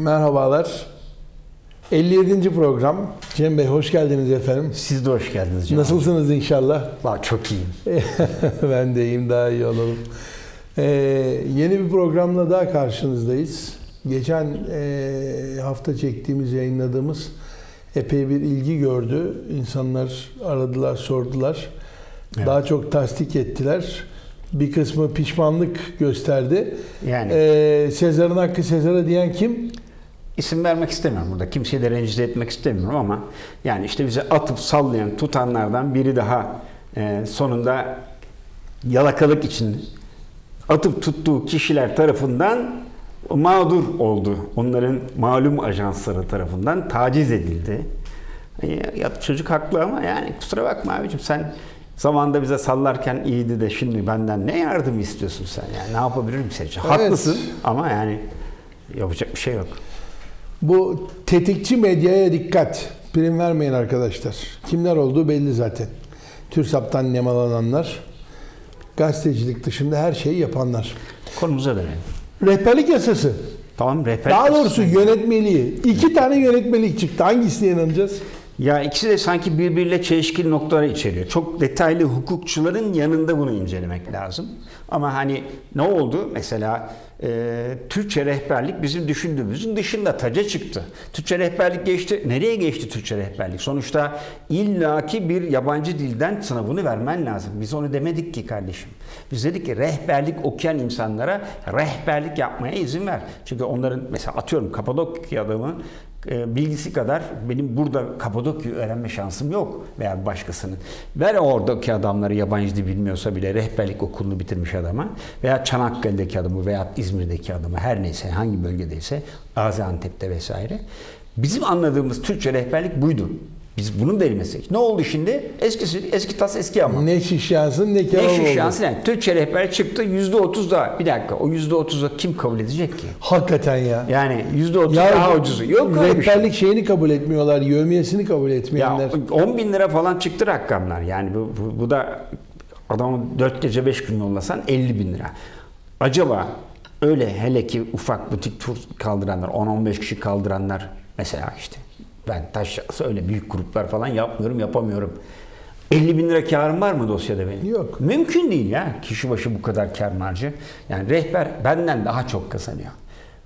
Merhabalar. 57. program. Cem Bey hoş geldiniz efendim. Siz de hoş geldiniz canım. Nasılsınız inşallah? Valla çok iyiyim. ben de iyiyim daha iyi olalım. Ee, yeni bir programla daha karşınızdayız. Geçen e, hafta çektiğimiz, yayınladığımız epey bir ilgi gördü. İnsanlar aradılar, sordular. Evet. Daha çok tasdik ettiler. Bir kısmı pişmanlık gösterdi. Yani Ee, Sezar'ın hakkı Sezar'a diyen kim? İsim vermek istemiyorum burada. Kimseyi de rencide etmek istemiyorum ama yani işte bize atıp sallayan, tutanlardan biri daha e, sonunda yalakalık için atıp tuttuğu kişiler tarafından mağdur oldu. Onların malum ajansları tarafından taciz edildi. E, Ya çocuk haklı ama yani kusura bakma abicim sen zamanında bize sallarken iyiydi de şimdi benden ne yardım istiyorsun sen yani ne yapabilirim sence? Evet. Haklısın ama yani yapacak bir şey yok. Bu tetikçi medyaya dikkat. Prim vermeyin arkadaşlar. Kimler olduğu belli zaten. TÜRSAP'tan nemalananlar, gazetecilik dışında her şeyi yapanlar. Konumuza dönelim. Rehberlik yasası. Tamam rehber. Daha doğrusu yönetmeliği. İki tane yönetmelik çıktı. Hangisine inanacağız? Ya ikisi de sanki birbiriyle çelişkili noktaları içeriyor. Çok detaylı hukukçuların yanında bunu incelemek lazım. Ama hani ne oldu? Mesela e, Türkçe rehberlik bizim düşündüğümüzün dışında taca çıktı. Türkçe rehberlik geçti. Nereye geçti Türkçe rehberlik? Sonuçta illaki bir yabancı dilden sınavını vermen lazım. Biz onu demedik ki kardeşim. Biz dedik ki rehberlik okuyan insanlara rehberlik yapmaya izin ver. Çünkü onların mesela atıyorum Kapadokya adamı bilgisi kadar benim burada Kapadokya'yı öğrenme şansım yok veya başkasının. Ver oradaki adamları yabancı dil bilmiyorsa bile rehberlik okulunu bitirmiş adama veya Çanakkale'deki adamı veya İzmir'deki adamı her neyse hangi bölgedeyse Gaziantep'te vesaire. Bizim anladığımız Türkçe rehberlik buydu. Biz bunun verilmesi. Ne oldu şimdi? Eskisi, eski tas eski ama. Ne şiş yansın ne kebap Ne oldu. şansı yani Türkçe rehber çıktı yüzde otuz da bir dakika o yüzde otuzu kim kabul edecek ki? Hakikaten ya. Yani yüzde otuz daha ucuzu. Yok öyle bir şey. Rehberlik şeyini kabul etmiyorlar. Yövmiyesini kabul Ya etmeyenler. 10 bin lira falan çıktı rakamlar. Yani bu, bu, bu da adamı 4 gece 5 gün yollasan 50 bin lira. Acaba öyle hele ki ufak butik tur kaldıranlar, 10-15 kişi kaldıranlar mesela işte ben taş öyle büyük gruplar falan yapmıyorum, yapamıyorum. 50 bin lira karım var mı dosyada benim? Yok. Mümkün değil ya kişi başı bu kadar kar marjı. Yani rehber benden daha çok kazanıyor.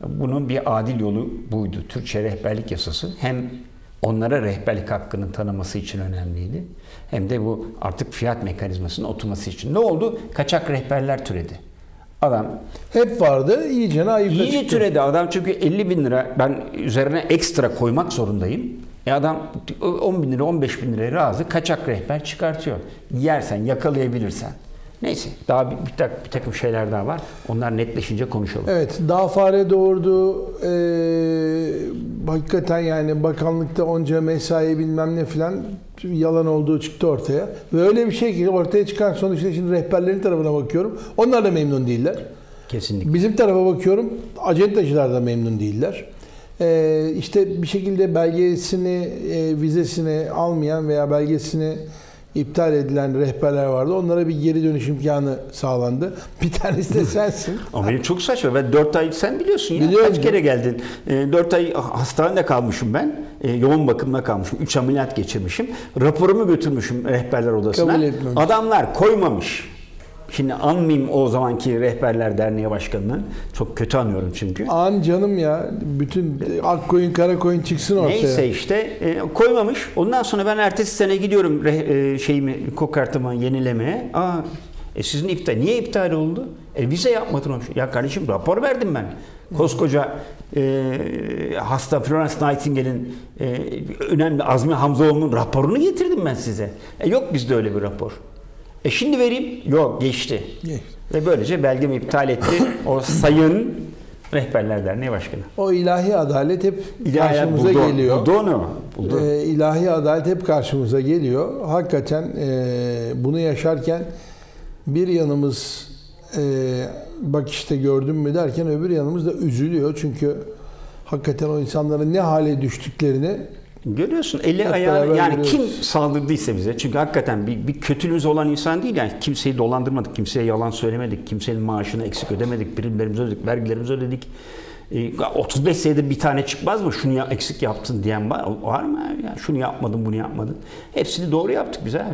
Bunun bir adil yolu buydu. Türkçe rehberlik yasası hem onlara rehberlik hakkının tanıması için önemliydi. Hem de bu artık fiyat mekanizmasının oturması için. Ne oldu? Kaçak rehberler türedi. Adam Hep vardı. İyicene ayıpla iyice çıktı. türedi. Adam çünkü 50 bin lira ben üzerine ekstra koymak zorundayım. E adam 10 bin lira 15 bin liraya razı kaçak rehber çıkartıyor. Yersen yakalayabilirsen. Neyse daha bir, bir, tak- bir takım şeyler daha var. Onlar netleşince konuşalım. Evet, daha fare doğurdu. Ee, hakikaten yani bakanlıkta onca mesai bilmem ne filan yalan olduğu çıktı ortaya. Ve öyle bir şey ki ortaya çıkan sonuçta şimdi rehberlerin tarafına bakıyorum. Onlar da memnun değiller. Kesinlikle. Bizim tarafa bakıyorum. Acentacılar da memnun değiller. Ee, işte bir şekilde belgesini, e, vizesini almayan veya belgesini iptal edilen rehberler vardı. Onlara bir geri dönüş imkanı sağlandı. Bir tanesi de sensin. Ama benim çok saçma. Ben 4 ay sen biliyorsun ya. Biliyorum. Kaç kere geldin? 4 ay hastanede kalmışım ben. E, yoğun bakımda kalmışım. 3 ameliyat geçirmişim. Raporumu götürmüşüm rehberler odasına. Adamlar koymamış. Şimdi anmayayım o zamanki Rehberler Derneği Başkanı'nı. Çok kötü anıyorum çünkü. An canım ya. Bütün ak koyun kara koyun çıksın ortaya. Neyse işte e, koymamış. Ondan sonra ben ertesi sene gidiyorum re- e, şeyimi kokartımı yenilemeye. Aa e sizin iptal niye iptal oldu? E vize yapmadın o Ya kardeşim rapor verdim ben. Koskoca e, hasta Florence Nightingale'in e, önemli Azmi Hamzaoğlu'nun raporunu getirdim ben size. E yok bizde öyle bir rapor. E şimdi vereyim. Yok geçti. Geçti. Ve böylece belgemi iptal etti. O sayın Rehberler Derneği Başkanı. O ilahi adalet hep İlahi karşımıza buldu, geliyor. Buldu onu. Buldu. Ee, ilahi adalet hep karşımıza geliyor. Hakikaten e, bunu yaşarken bir yanımız e, bak işte gördün mü derken öbür yanımız da üzülüyor. Çünkü hakikaten o insanların ne hale düştüklerini Görüyorsun eli Hep ayağı yani görüyoruz. kim saldırdıysa bize çünkü hakikaten bir, bir kötülüğümüz olan insan değil yani kimseyi dolandırmadık, kimseye yalan söylemedik, kimsenin maaşını eksik ödemedik, primlerimizi ödedik, vergilerimizi ödedik. e, 35 senede bir tane çıkmaz mı? Şunu ya, eksik yaptın diyen var, var mı? Ya şunu yapmadın, bunu yapmadın. Hepsini doğru yaptık biz abi.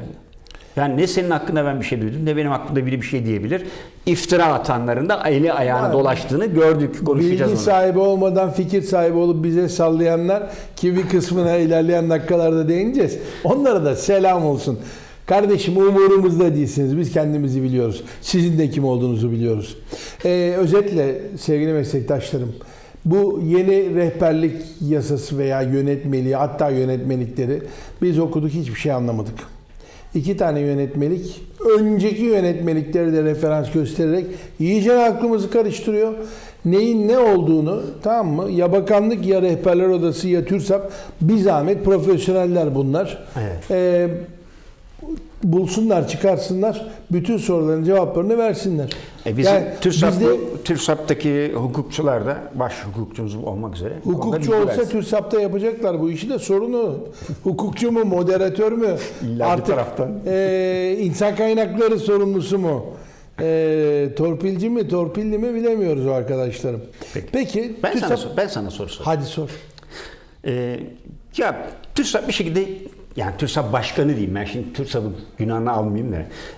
Yani ne senin hakkında ben bir şey duydum ne benim hakkımda biri bir şey diyebilir. İftira atanların da eli ayağına Var. dolaştığını gördük. Konuşacağız Bilgi onu. sahibi olmadan fikir sahibi olup bize sallayanlar ki bir kısmına ilerleyen dakikalarda değineceğiz. Onlara da selam olsun. Kardeşim umurumuzda değilsiniz. Biz kendimizi biliyoruz. Sizin de kim olduğunuzu biliyoruz. Ee, özetle sevgili meslektaşlarım. Bu yeni rehberlik yasası veya yönetmeliği hatta yönetmelikleri biz okuduk hiçbir şey anlamadık. İki tane yönetmelik önceki yönetmelikleri de referans göstererek iyice aklımızı karıştırıyor. Neyin ne olduğunu tamam mı? Ya bakanlık ya rehberler odası ya TÜRSAP bir zahmet profesyoneller bunlar. Evet. Ee, bulsunlar çıkarsınlar bütün soruların cevaplarını versinler. E bizim Yani TÜRSAP, bizde TÜRSAP'taki hukukçular da baş hukukçumuz olmak üzere. Hukukçu olsa. TÜRSAP'ta yapacaklar bu işi de sorunu. Hukukçu mu, moderatör mü? İlla bir taraftan. e, insan kaynakları sorumlusu mu? E, torpilci mi, torpilli mi bilemiyoruz o arkadaşlarım. Peki. Peki, ben sana, TÜRSAP... sor- ben sana soru sorayım. Hadi sor. Ee, ya TÜRSAP bir şekilde yani TÜRSAP başkanı diyeyim ben şimdi TÜRSAP'ın günahını almayayım da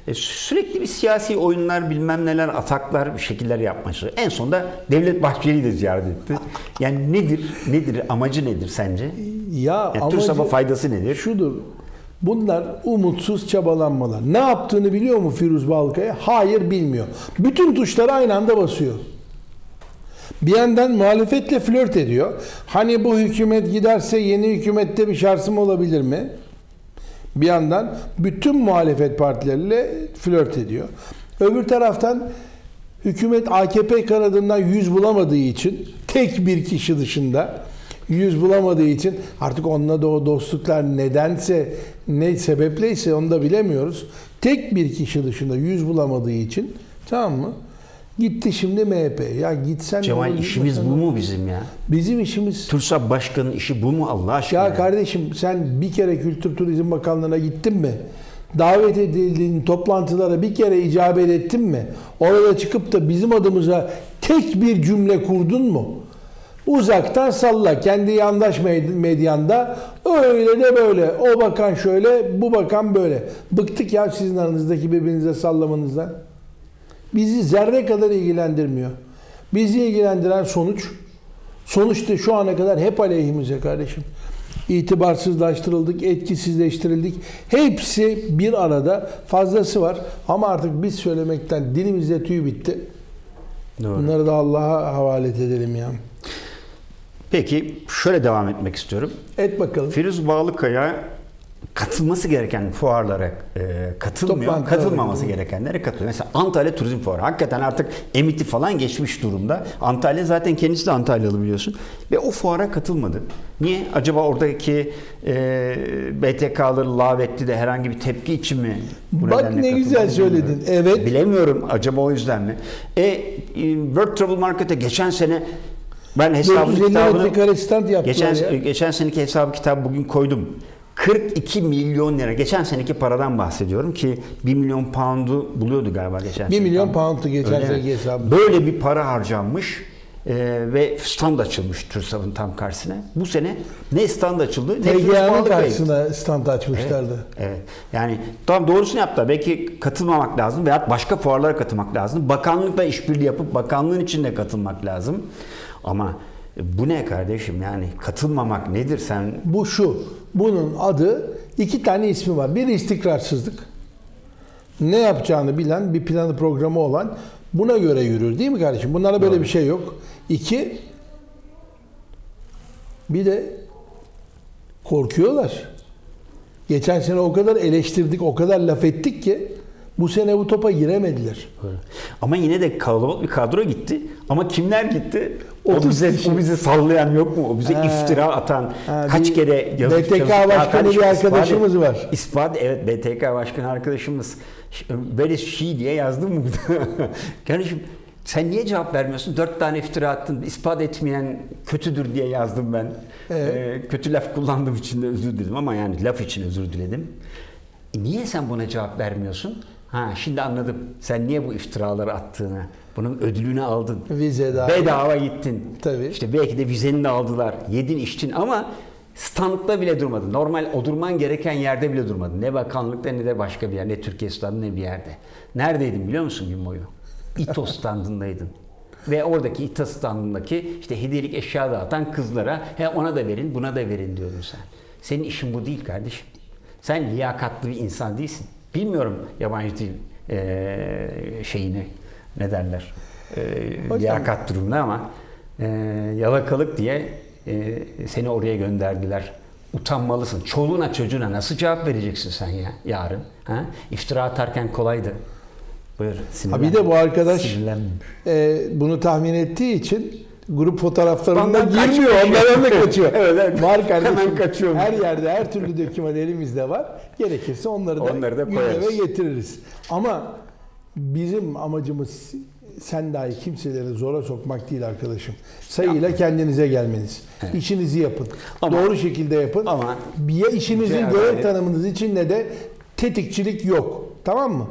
e, sürekli bir siyasi oyunlar bilmem neler ataklar bir şekiller yapmaya. En sonunda Devlet Bahçeli'yi de ziyaret etti. Yani nedir nedir amacı nedir sence? Ya Yani TÜRSAP'a amacı faydası nedir? Şudur. Bunlar umutsuz çabalanmalar. Ne yaptığını biliyor mu Firuz Balkaya? Hayır bilmiyor. Bütün tuşları aynı anda basıyor. Bir yandan muhalefetle flört ediyor. Hani bu hükümet giderse yeni hükümette bir şansım olabilir mi? Bir yandan bütün muhalefet partileriyle flört ediyor. Öbür taraftan hükümet AKP kanadından yüz bulamadığı için tek bir kişi dışında yüz bulamadığı için artık onunla da o dostluklar nedense ne sebepleyse onu da bilemiyoruz. Tek bir kişi dışında yüz bulamadığı için tamam mı? Gitti şimdi MHP. Ya gitsen Cemal işimiz bu mu bizim ya? Bizim işimiz TÜRSAP başkanının işi bu mu Allah aşkına? ya ya? kardeşim sen bir kere Kültür Turizm Bakanlığı'na gittin mi? Davet edildiğin toplantılara bir kere icabet ettin mi? Orada çıkıp da bizim adımıza tek bir cümle kurdun mu? Uzaktan salla kendi yandaş med- medyanda öyle de böyle. O bakan şöyle, bu bakan böyle. Bıktık ya sizin aranızdaki birbirinize sallamanızdan. Bizi zerre kadar ilgilendirmiyor. Bizi ilgilendiren sonuç, sonuçta şu ana kadar hep aleyhimize kardeşim. İtibarsızlaştırıldık, etkisizleştirildik. Hepsi bir arada fazlası var. Ama artık biz söylemekten dilimizde tüy bitti. Doğru. Bunları da Allah'a havale edelim ya. Peki şöyle devam etmek istiyorum. Et bakalım. Firuz Bağlıkaya katılması gereken fuarlara e, katılmıyor. Toplantılara Katılmaması gerekenlere katılıyor. Mesela Antalya Turizm Fuarı. Hakikaten artık emiti falan geçmiş durumda. Antalya zaten kendisi de Antalyalı biliyorsun. Ve o fuara katılmadı. Niye? Acaba oradaki e, BTK'ları lağvetti de herhangi bir tepki için mi? bu Bak ne güzel söyledin. bilmiyorum. Evet. Bilemiyorum. Acaba o yüzden mi? E, e, World Travel Market'e geçen sene ben hesabı 450 kitabını... Geçen, ya. geçen seneki hesabı kitabı bugün koydum. 42 milyon lira. Geçen seneki paradan bahsediyorum ki 1 milyon pound'u buluyordu galiba geçen 1 sene. milyon Tamam. pound'tu geçen seneki hesabı. Böyle bir para harcanmış e, ve stand açılmış TÜRSAP'ın tam karşısına. Bu sene ne stand açıldı ne TGA'nın karşısına stand açmışlardı. Evet. Yani tam doğrusunu yaptılar. Belki katılmamak lazım veya başka fuarlara katılmak lazım. Bakanlıkla işbirliği yapıp bakanlığın içinde katılmak lazım. Ama bu ne kardeşim yani katılmamak nedir sen? Bu şu. Bunun adı iki tane ismi var. Bir istikrarsızlık. Ne yapacağını bilen, bir planı programı olan buna göre yürür değil mi kardeşim? Bunlara böyle Doğru. bir şey yok. İki, bir de korkuyorlar. Geçen sene o kadar eleştirdik, o kadar laf ettik ki bu sene bu topa giremediler. Ama yine de kalabalık bir kadro gitti. Ama kimler gitti? O 30 bize, kişi. o bize sallayan yok mu? O bize Ha. iftira atan, Ha, kaç kere yazıp BTK başkanı bir ispat arkadaşımız var. İspat, evet BTK başkanı arkadaşımız. İs she diye yazdım mı? Kardeşim sen niye cevap vermiyorsun? Dört tane iftira attın. ispat etmeyen kötüdür diye yazdım ben. Evet. Ee, kötü laf kullandığım için de özür diledim ama yani laf için özür diledim. E niye sen buna cevap vermiyorsun? Ha şimdi anladım. Sen niye bu iftiraları attığını. Bunun ödülünü aldın. Vize dahil. Bedava gittin. Tabii. İşte belki de vizeni de aldılar. Yedin içtin ama standta bile durmadın. Normal oturman gereken yerde bile durmadın. Ne bakanlıkta ne de başka bir yer. Ne Türkiye standı ne bir yerde. Neredeydin biliyor musun gün boyu? İTO standındaydın. Ve oradaki İTO standındaki işte hediyelik eşya dağıtan kızlara he ona da verin buna da verin diyordun sen. Senin işin bu değil kardeşim. Sen liyakatlı bir insan değilsin. Bilmiyorum yabancı dil eee, şeyini ne derler Hocam- liyakat durumunda ama eee, yalakalık diye eee, seni oraya gönderdiler. Utanmalısın. Çoluğuna çocuğuna nasıl cevap vereceksin sen ya yarın? Ha? İftira atarken kolaydı. Buyur. Ha sinirlenme. bir de bu arkadaş e, bunu tahmin ettiği için grup fotoğraflarında girmiyor. Onlardan da kaçıyor. Evet, evet. Var kardeşim. Hemen kaçıyor. Her yerde her türlü doküman elimizde var. Gerekirse onları da, Onları da koyarız. getiririz. Ama bizim amacımız sen dahi kimseleri zora sokmak değil arkadaşım. Sayıyla kendinize gelmeniz. İşinizi yapın. Ama- Doğru şekilde yapın. ama- ya işinizin görev tanımınız içinde de tetikçilik yok. Tamam mı?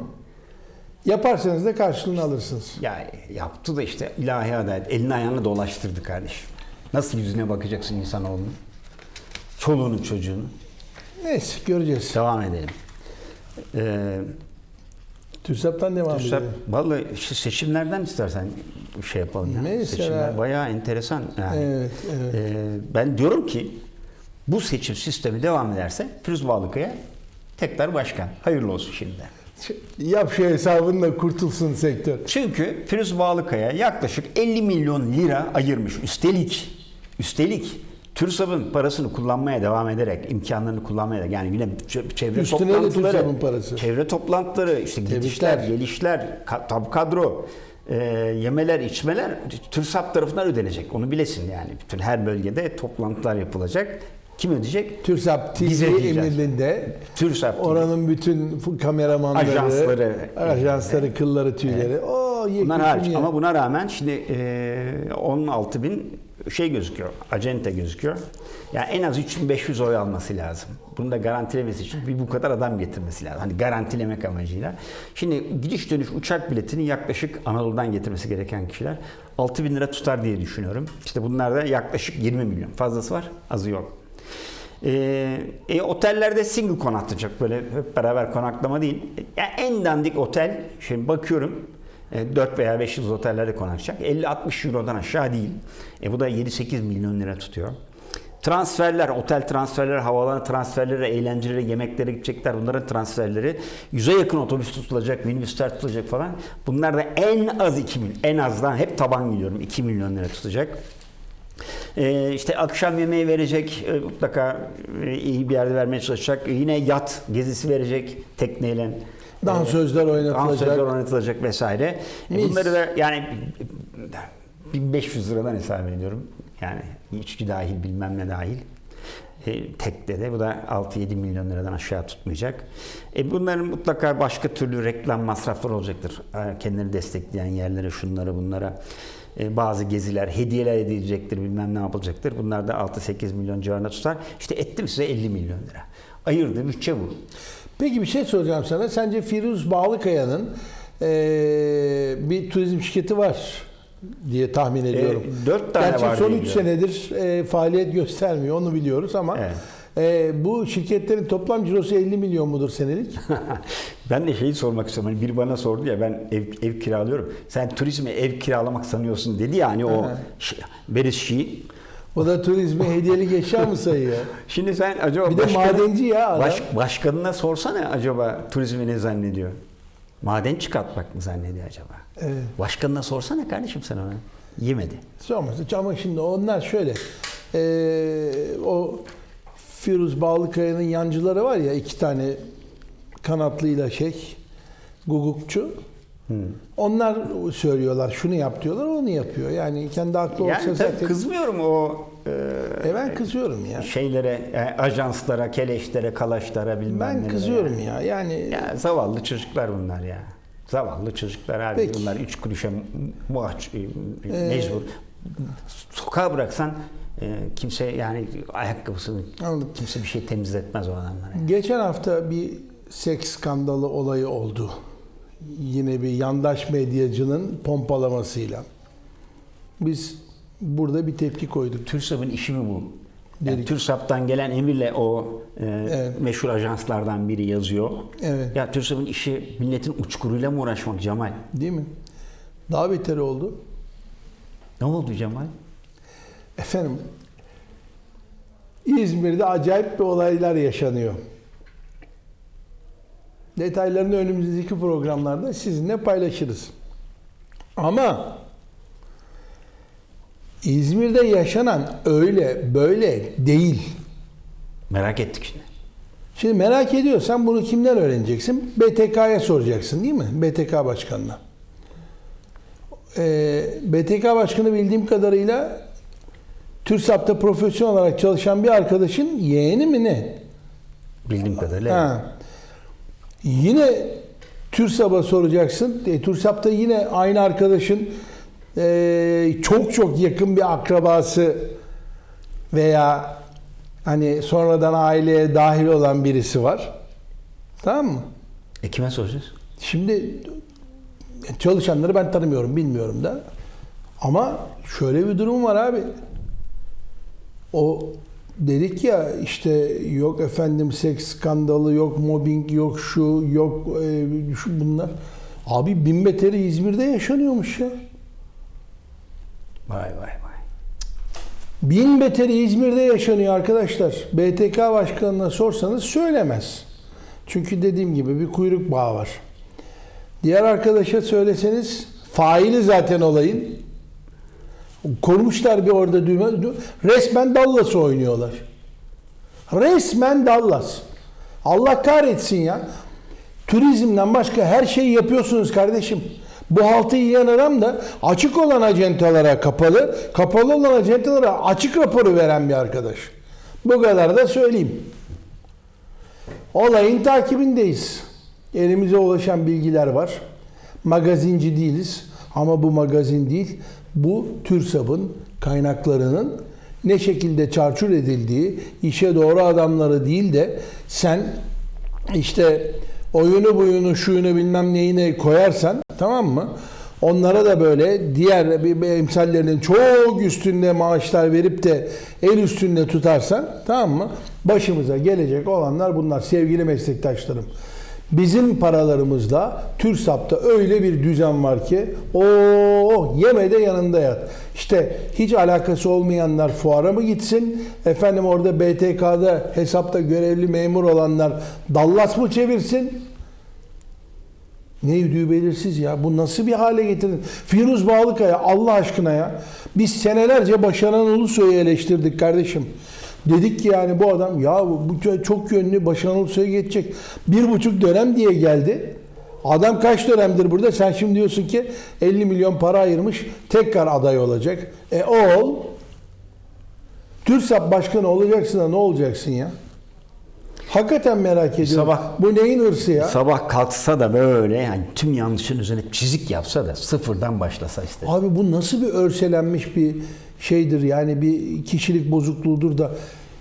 Yaparsanız da karşılığını alırsınız. Ya yaptı da işte ilahi adalet. Elini ayağını dolaştırdı kardeşim. Nasıl yüzüne bakacaksın insanoğlunun? Çoluğunun çocuğunun. Neyse göreceğiz. Devam edelim. Ee, TÜRSAP'tan devam TÜRSAP, edelim. vallahi şu seçimlerden istersen şey yapalım. Ya. Mesela- Seçimler bayağı enteresan. Yani. Evet, evet. Ee, ben diyorum ki bu seçim sistemi devam ederse Firuz Bağlıkaya tekrar başkan. Hayırlı olsun şimdi. Yap şu hesabını da kurtulsun sektör. Çünkü Firuz Bağlıkaya yaklaşık 50 milyon lira ayırmış. Üstelik, üstelik TÜRSAP'ın parasını kullanmaya devam ederek, imkanlarını kullanmaya da yani yine çevre Üstüne toplantıları, parası. çevre toplantıları, işte Tebrikler. gidişler, gelişler, tab kadro, e, yemeler, içmeler TÜRSAP tarafından ödenecek. Onu bilesin yani. Bütün her bölgede toplantılar yapılacak. Kim ödeyecek? TÜRSAP TV Biz ödeyeceğiz. emrinde TÜRSAP TV. oranın bütün kameramanları, Ajansları, ajansları, kılları, tüyleri. O ye, Bunlar hariç ye. ama buna rağmen şimdi e, 16 bin şey gözüküyor, acente gözüküyor. Yani en az 3500 oy alması lazım. Bunu da garantilemesi için bir bu kadar adam getirmesi lazım. Hani garantilemek amacıyla. Şimdi gidiş dönüş uçak biletini yaklaşık Anadolu'dan getirmesi gereken kişiler 6 bin lira tutar diye düşünüyorum. İşte bunlar da yaklaşık 20 milyon. Fazlası var, azı yok. Ee, e, otellerde single konaklayacak böyle hep beraber konaklama değil. Yani en dandik otel şimdi bakıyorum e, 4 veya 5 yıldız otellerde konaklayacak. 50-60 eurodan aşağı değil. E, bu da 7-8 milyon lira tutuyor. Transferler, otel transferleri, havaalanı transferleri, eğlencelere, yemeklere gidecekler. Bunların transferleri. Yüze yakın otobüs tutulacak, minibüsler tutulacak falan. Bunlar da en az 2 milyon. En azdan hep taban biliyorum. 2 milyon lira tutacak. Ee, işte akşam yemeği verecek, e, mutlaka e, iyi bir yerde vermeye çalışacak. Yine yat gezisi verecek tekneyle. Dansözler oynatılacak. Dansözler oynatılacak vesaire. E, Mis. Bunları da yani 1500 liradan hesap ediyorum. Yani içki dahil bilmem ne dahil. E, tekte de bu da 6-7 milyon liradan aşağı tutmayacak. E, bunların mutlaka başka türlü reklam masrafları olacaktır. Kendileri destekleyen yerlere, şunlara, bunlara. E, bazı geziler, hediyeler edilecektir, bilmem ne yapılacaktır. Bunlar da 6-8 milyon civarında tutar. İşte ettim size 50 milyon lira. Ayırdığı bütçe bu. Peki bir şey soracağım sana. Sence Firuz Bağlıkaya'nın eee, bir turizm şirketi var diye tahmin ediyorum. E, dört tane Gerçi var son diye 3 biliyorum. senedir eee, faaliyet göstermiyor. Onu biliyoruz ama Evet. Eee, bu şirketlerin toplam cirosu 50 milyon mudur senelik? ben de şeyi sormak istiyorum. Hani biri bana sordu ya ben ev, ev kiralıyorum. Sen turizmi ev kiralamak sanıyorsun dedi ya hani o Aha. ş- berişi. O da turizmi hediyelik eşya mı sayıyor? Şimdi sen acaba Bir de madenci ya adam. baş- başkanına sorsana acaba turizmi ne zannediyor? Maden çıkartmak mı zannediyor acaba? Evet. Başkanına sorsana kardeşim sen ona. Yemedi. Sormasın. Ama şimdi onlar şöyle. eee, o Firuz Bağlıkaya'nın yancıları var ya iki tane kanatlıyla şey gugukçu. Onlar söylüyorlar şunu yap diyorlar onu yapıyor. Yani kendi haklı olsa Yani zaten. kızmıyorum o e, E ben kızıyorum ya. şeylere, e, ajanslara, keleşlere, kalaşlara bilmem Ben kızıyorum yani. ya. Yani Ya zavallı çocuklar bunlar ya. Zavallı çocuklar abi. Peki. Bunlar üç kuruşa muhaç, e, Ee, mecbur. Sokağa bıraksan kimse yani ayakkabısını Anladım. kimse bir şey temizletmez o adamlara. geçen hafta bir seks skandalı olayı oldu. yine bir yandaş medyacının pompalamasıyla biz burada bir tepki koyduk. TÜRSAP'ın işi mi bu? Yani Dedik. TÜRSAP'tan gelen emirle o e, Evet. meşhur ajanslardan biri yazıyor. Evet. Ya TÜRSAP'ın işi milletin uçkuruyla mı uğraşmak Cemal? Değil mi? Daha beteri oldu. Ne oldu Cemal? Efendim İzmir'de acayip bir olaylar yaşanıyor. Detaylarını önümüzdeki programlarda sizinle paylaşırız. Ama İzmir'de yaşanan öyle böyle değil. Merak ettik şimdi. Şimdi merak ediyorsan bunu kimden öğreneceksin? BTK'ya soracaksın değil mi? BTK başkanına. Ee, BTK başkanı bildiğim kadarıyla TÜRSAP'ta profesyonel olarak çalışan bir arkadaşın yeğeni mi ne? Bildiğim kadarıyla. Ha. Yine TÜRSAP'a soracaksın. E, TÜRSAP'ta yine aynı arkadaşın e, çok çok yakın bir akrabası veya hani sonradan aileye dahil olan birisi var. Tamam mı? E kime soracağız? Şimdi çalışanları ben tanımıyorum, bilmiyorum da. Ama şöyle bir durum var abi. O dedik ya işte yok efendim seks skandalı, yok mobbing, yok şu, yok e, şu bunlar. Abi bin beteri İzmir'de yaşanıyormuş ya. Vay vay vay. Bin beteri İzmir'de yaşanıyor arkadaşlar. BTK başkanına sorsanız söylemez. Çünkü dediğim gibi bir kuyruk bağı var. Diğer arkadaşa söyleseniz faili zaten olayın. Kurmuşlar bir orada düğme. Resmen Dallas'ı oynuyorlar. Resmen Dallas. Allah kahretsin ya. Turizmden başka her şeyi yapıyorsunuz kardeşim. Bu haltı yiyen adam da açık olan acentalara kapalı, kapalı olan acentalara açık raporu veren bir arkadaş. Bu kadar da söyleyeyim. Olayın takibindeyiz. Elimize ulaşan bilgiler var. Magazinci değiliz ama bu magazin değil. Bu TÜRSAP'ın kaynaklarının ne şekilde çarçur edildiği, işe doğru adamları değil de sen işte oyunu buyunu şuyunu bilmem neyine koyarsan tamam mı? Onlara da böyle diğer bir- bir emsallerinin çok üstünde maaşlar verip de el üstünde tutarsan tamam mı? Başımıza gelecek olanlar bunlar sevgili meslektaşlarım. Bizim paralarımızda TÜRSAP'ta öyle bir düzen var ki o yeme de yanında yat. İşte hiç alakası olmayanlar fuara mı gitsin? Efendim orada BTK'da hesapta görevli memur olanlar Dallas mı çevirsin? Ne yüdüğü belirsiz ya. Bu nasıl bir hale getirdin? Firuz Bağlıkaya Allah aşkına ya. Biz senelerce Başaran Ulusoy'u eleştirdik kardeşim. Dedik ki yani bu adam ya bu çok yönlü Başaran Ulusoy'a geçecek. Bir buçuk dönem diye geldi. Adam kaç dönemdir burada? Sen şimdi diyorsun ki 50 milyon para ayırmış. Tekrar aday olacak. E ol. TÜRSAP başkanı olacaksın da ne olacaksın ya? Hakikaten merak ediyorum. Sabah- Bu neyin hırsı ya? Sabah kalksa da böyle yani tüm yanlışın üzerine çizik yapsa da sıfırdan başlasa işte. Abi bu nasıl bir örselenmiş bir şeydir yani bir kişilik bozukluğudur da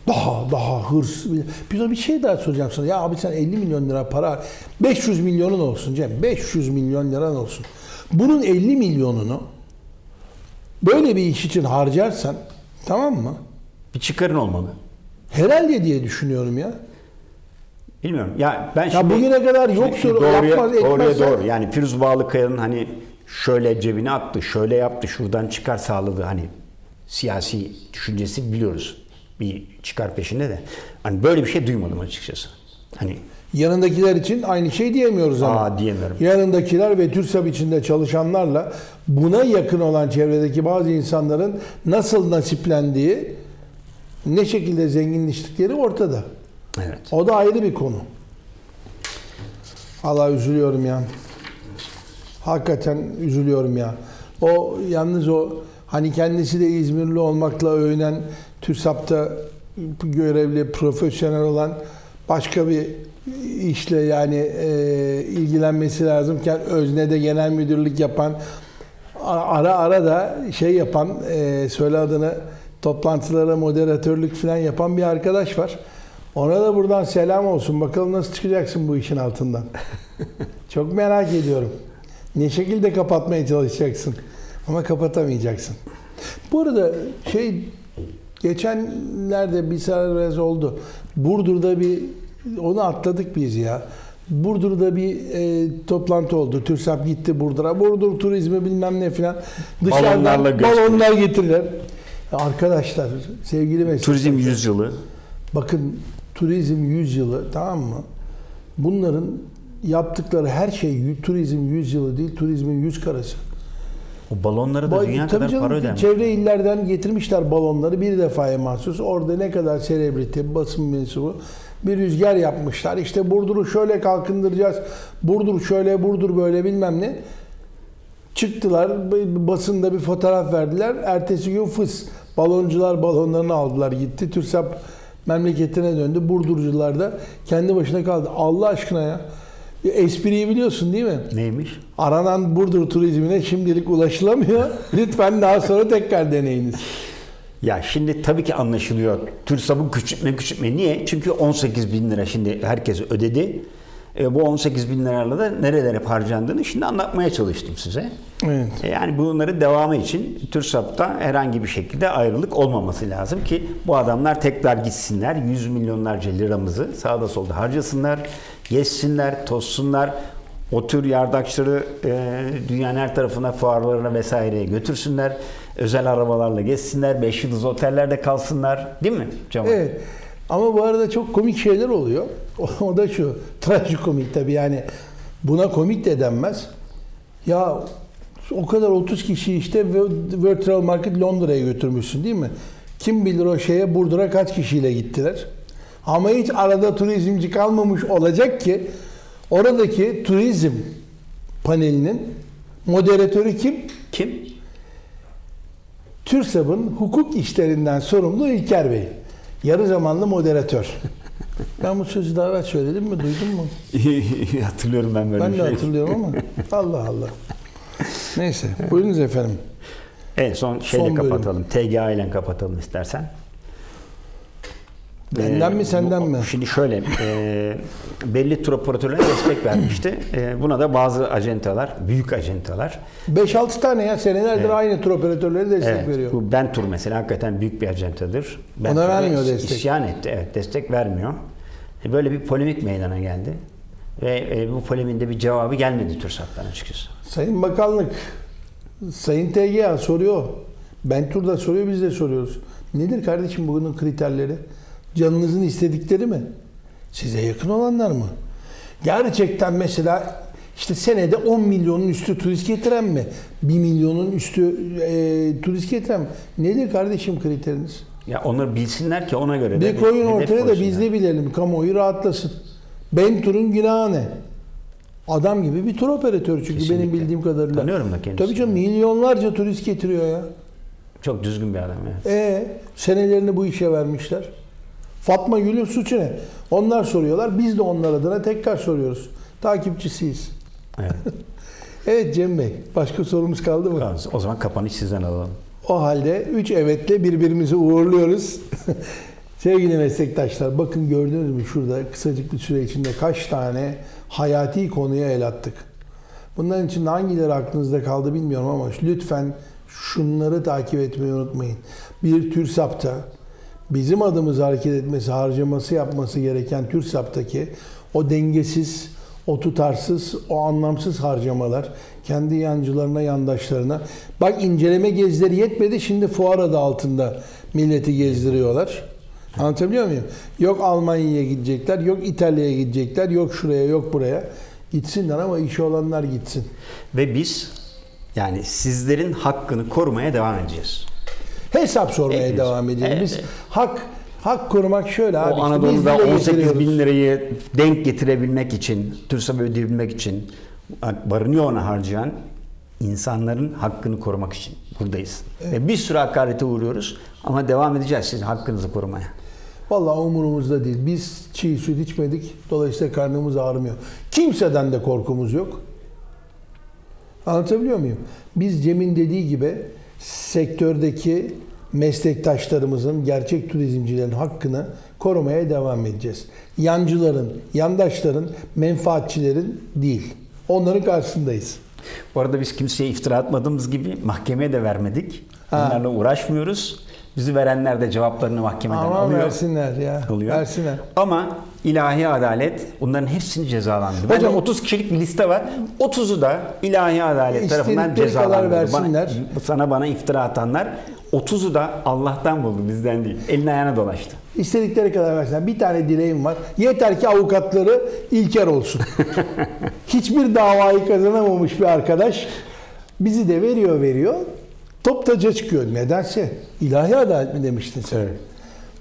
daha daha hırs. Bir de bir şey daha soracağım sana. Ya abi sen 50 milyon lira para 500 milyonun olsun Cem. 500 milyon liran olsun. Bunun 50 milyonunu böyle bir iş için harcarsan tamam mı? Bir çıkarın olmalı. Herhalde diye düşünüyorum ya. Bilmiyorum. Ya ben Ya şimdi bugüne kadar yoktur, doğruya, yapmaz, doğruya etmez. doğru. Yani Firuz Bağlıkaya'nın hani şöyle cebine attı, şöyle yaptı, şuradan çıkar sağladı hani siyasi düşüncesi biliyoruz. Bir çıkar peşinde de. Hani böyle bir şey duymadım açıkçası. Hani Yanındakiler için aynı şey diyemiyoruz ama. aa diyemiyorum. Yanındakiler ve TÜRSAP içinde çalışanlarla buna yakın olan çevredeki bazı insanların nasıl nasiplendiği, ne şekilde zenginleştikleri ortada. Evet. O da ayrı bir konu. Allah üzülüyorum ya. Hakikaten üzülüyorum ya. O yalnız o hani kendisi de İzmirli olmakla övünen TÜRSAP'ta görevli profesyonel olan başka bir işle yani e, ilgilenmesi lazımken öznede genel müdürlük yapan ara, ara da şey yapan e, söyle adını toplantılara moderatörlük falan yapan bir arkadaş var. Ona da buradan selam olsun. Bakalım nasıl çıkacaksın bu işin altından. Çok merak ediyorum. Ne şekilde kapatmaya çalışacaksın? Ama kapatamayacaksın. Bu arada şey geçenlerde bir biraz oldu. Burdur'da bir onu atladık biz ya. Burdur'da bir e, toplantı oldu. TÜRSAP gitti Burdur'a. Burdur turizmi bilmem ne filan. Dışarıdan balonlar getirdiler. Ya Arkadaşlar sevgili meslektaşlar. Turizm yüzyılı. Bakın turizm 100 yılı tamam mı? Bunların yaptıkları her şey turizm 100 yılı değil, turizmin 100 karası. O balonlara da Ba- dünya kadar canım, para ödenmiş. Çevre illerden getirmişler balonları bir defaya mahsus. Orada ne kadar selebriti, basın mensubu bir rüzgar yapmışlar. İşte Burdur'u şöyle kalkındıracağız. Burdur şöyle, Burdur böyle bilmem ne. Çıktılar, basında bir fotoğraf verdiler. Ertesi gün fıs. Baloncular balonlarını aldılar gitti. TÜRSAP memleketine döndü. Burdurcular da kendi başına kaldı. Allah aşkına ya. Espriyi biliyorsun değil mi? Neymiş? Aranan Burdur turizmine şimdilik ulaşılamıyor. Lütfen daha sonra tekrar deneyiniz. Ya şimdi tabii ki anlaşılıyor. TÜRSAP'ın küçültme küçültme. Niye? Çünkü 18 bin lira şimdi herkes ödedi. E, bu 18 bin lirayla da nerelere harcandığını şimdi anlatmaya çalıştım size. Evet. E, Yani bunların devamı için TÜRSAP'ta herhangi bir şekilde ayrılık olmaması lazım ki bu adamlar tekrar gitsinler. Yüz milyonlarca liramızı sağda solda harcasınlar, gezsinler, tozsunlar. O tür yardakçıları e, dünyanın her tarafına, fuarlarına vesaireye götürsünler. Özel arabalarla gezsinler, beş yıldız otellerde kalsınlar. Değil mi Cemal? Evet. Ama bu arada çok komik şeyler oluyor. O, da şu. Trajikomik tabii yani. Buna komik de denmez. Ya o kadar 30 kişi işte World Travel Market Londra'ya götürmüşsün değil mi? Kim bilir o şeye Burdur'a kaç kişiyle gittiler. Ama hiç arada turizmci kalmamış olacak ki oradaki turizm panelinin moderatörü kim? Kim? TÜRSAP'ın hukuk işlerinden sorumlu İlker Bey. Yarı zamanlı moderatör. Ben bu sözü daha evvel söyledim mi? Duydun mu? Hatırlıyorum ben böyle Ben bir de şey. hatırlıyorum ama. Allah Allah. Neyse. Buyurunuz efendim. En son şeyle Son bölüm. kapatalım. TGA ile kapatalım istersen. Benden Ee, mi senden bu- mi? Şimdi şöyle, e, belli tur operatörlerine destek vermişti. E, buna da bazı ajantalar, büyük ajantalar, 5-6 tane ya senelerdir aynı tur operatörleri destek evet, veriyor. bu Bentur mesela hakikaten büyük bir ajantadır. Ona Bentur'a vermiyor is- destek. İsyan etti, evet destek vermiyor. E, böyle bir polemik meydana geldi. Ve e, bu poleminde bir cevabı gelmedi TÜRSAP'tan açıkçası. Sayın Bakanlık, Sayın TGA soruyor. Bentur da soruyor, biz de soruyoruz. Nedir kardeşim bunun kriterleri? Canınızın istedikleri mi? Size yakın olanlar mı? Gerçekten mesela işte senede 10 milyonun üstü turist getiren mi? 1 milyonun üstü e, turist getiren mi? Nedir kardeşim kriteriniz? Ya onları bilsinler ki ona göre de Bir koyun ortaya da biz de bilelim. Kamuoyu rahatlasın. Bentur'un günahı ne? Adam gibi bir tur operatörü çünkü Kesinlikle. benim bildiğim kadarıyla. Tanıyorum da kendisini. Tabii canım milyonlarca turist getiriyor ya. Çok düzgün bir adam evet. E senelerini bu işe vermişler. Fatma Gül'ün suçu ne? Onlar soruyorlar. Biz de onlar adına tekrar soruyoruz. Takipçisiyiz. evet. Evet Cem Bey. Başka sorumuz kaldı mı? Tamam, O zaman kapanış sizden alalım. O halde üç evetle birbirimizi uğurluyoruz. Sevgili meslektaşlar bakın gördünüz mü şurada kısacık bir süre içinde kaç tane hayati konuya el attık. Bunların içinde hangileri aklınızda kaldı bilmiyorum ama lütfen şunları takip etmeyi unutmayın. Bir TÜRSAP'ta bizim adımıza hareket etmesi, harcaması yapması gereken TÜRSAP'taki o dengesiz, o tutarsız, o anlamsız harcamalar kendi yancılarına, yandaşlarına. Bak inceleme gezileri yetmedi, şimdi fuar adı altında milleti gezdiriyorlar. Anlatabiliyor muyum? Yok Almanya'ya gidecekler, yok İtalya'ya gidecekler, yok şuraya, yok buraya. Gitsinler ama işi olanlar gitsin. Ve biz yani sizlerin hakkını korumaya devam edeceğiz. Hesap sormaya Hepimiz. devam edelim. Evet, Biz evet. hak hak korumak şöyle abi. o Anadolu'da biz dile 18 getiriyoruz. bin lirayı denk getirebilmek için, TÜRSAP'ı ödeyebilmek için barınıyor ona harcayan insanların hakkını korumak için buradayız. Ve bir sürü hakarete uğruyoruz ama devam edeceğiz sizin hakkınızı korumaya. Vallahi umurumuzda değil. Biz çiğ süt içmedik. Dolayısıyla karnımız ağrımıyor. Kimseden de korkumuz yok. Anlatabiliyor muyum? Biz Cem'in dediği gibi sektördeki meslektaşlarımızın, gerçek turizmcilerin hakkını korumaya devam edeceğiz. Yancıların, yandaşların, menfaatçilerin değil. Onların karşısındayız. Bu arada biz kimseye iftira atmadığımız gibi mahkemeye de vermedik. Ha. Onlarla uğraşmıyoruz. Bizi verenler de cevaplarını mahkemeden Ama alıyor. versinler ya. alıyor. Versinler. Ama ilahi adalet bunların hepsini cezalandırdı. Bence Hocam- 30 kişilik bir liste var. 30'u da ilahi adalet tarafından cezalandırdı. versinler. Bana, sana bana iftira atanlar 30'u da Allah'tan buldu bizden değil. Elini ayağına dolaştı. İstedikleri kadar versinler. Bir tane dileğim var. Yeter ki avukatları İlker olsun. Hiçbir davayı kazanamamış bir arkadaş bizi de veriyor veriyor. Top taca çıkıyor. Nedense ilahi adalet mi demiştin sen?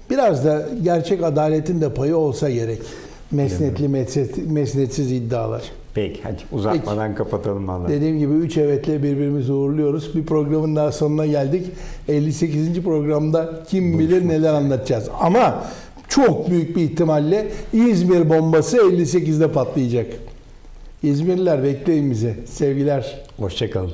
Biraz da gerçek adaletin de payı olsa gerek. Mesnetli mesnet- mesnetsiz iddialar. Peki hadi uzatmadan kapatalım vallahi. Dediğim gibi 3 evetle birbirimizi uğurluyoruz. Bir programın daha sonuna geldik. 58. programda kim bilir neler anlatacağız. Ama çok büyük bir ihtimalle İzmir bombası 58'de patlayacak. İzmirliler bekleyin bizi. Sevgiler. Hoşçakalın.